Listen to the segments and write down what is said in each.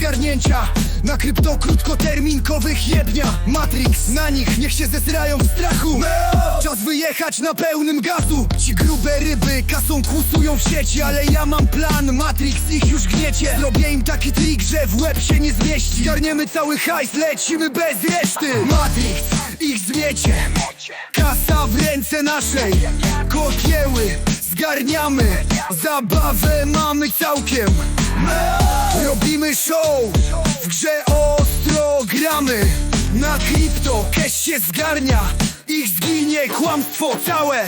zgarnięcia. Na krypto krótkoterminkowych jebnia Matrix, na nich niech się zesrają w strachu. Czas wyjechać na pełnym gazu. Ci grube ryby kasą kłusują w sieci Ale ja mam plan, Matrix ich już gniecie. Zrobię im taki trik, że w łeb się nie zmieści. Zgarniemy cały hajs, lecimy bez reszty. Matrix, ich zmiecie. Kasa w ręce naszej. Kotieły zgarniamy. Zabawę mamy całkiem Robimy show W grze ostro gramy. Na krypto cash się zgarnia Ich zginie kłamstwo całe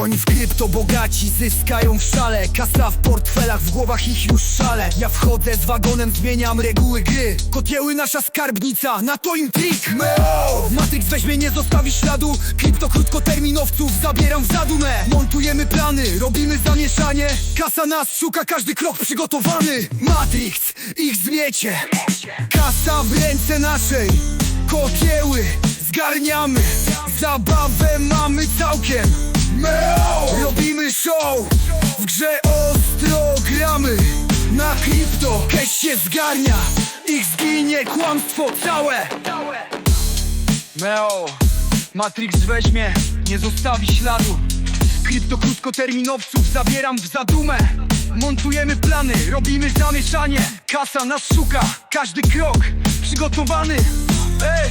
Oni w krypto bogaci zyskają w szale. Kasa w portfelach, w głowach ich już szale. Ja wchodzę z wagonem, zmieniam reguły gry. Kotieły nasza skarbnica, na to im trik! Matrix weźmie, nie zostawi śladu. Krypto krótkoterminowców zabieram w zadumę. Montujemy plany, robimy zamieszanie. Kasa nas szuka, każdy krok przygotowany. Matrix, ich zmiecie. Kasa w ręce naszej. Kotieły zgarniamy. Zabawę mamy całkiem Meo! Robimy show. W grze ostro gramy. Na krypto cash się zgarnia. Ich zginie kłamstwo całe. Meo Matrix weźmie. Nie zostawi śladu. Krypto krótkoterminowców zabieram w zadumę. Montujemy plany, robimy zamieszanie. Kasa nas szuka, każdy krok przygotowany. Ej!